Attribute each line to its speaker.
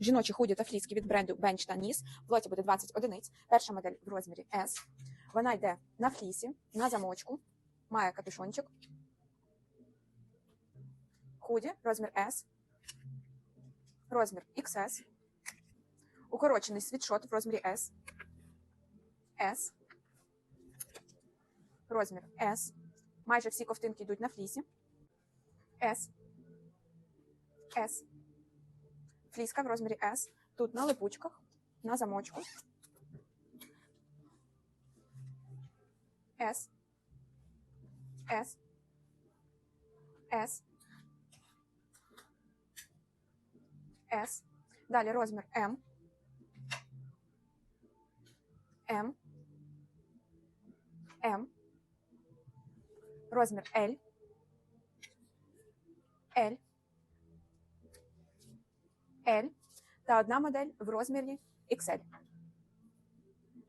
Speaker 1: Жіночі худі та фліски від бренду Bench та Ніс. В буде 20 одиниць. Перша модель в розмірі S. Вона йде на флісі, на замочку, має капюшончик. Худі, розмір S. Розмір XS. Укорочений світшот в розмірі S. S. Розмір S. Майже всі ковтинки йдуть на флісі. S. S. Фліска в розмірі S. Тут на липучках, на замочку. S. S. S. S. Далі розмір M. М. М. Розмір L. L. L. Та одна модель в розмірі XL.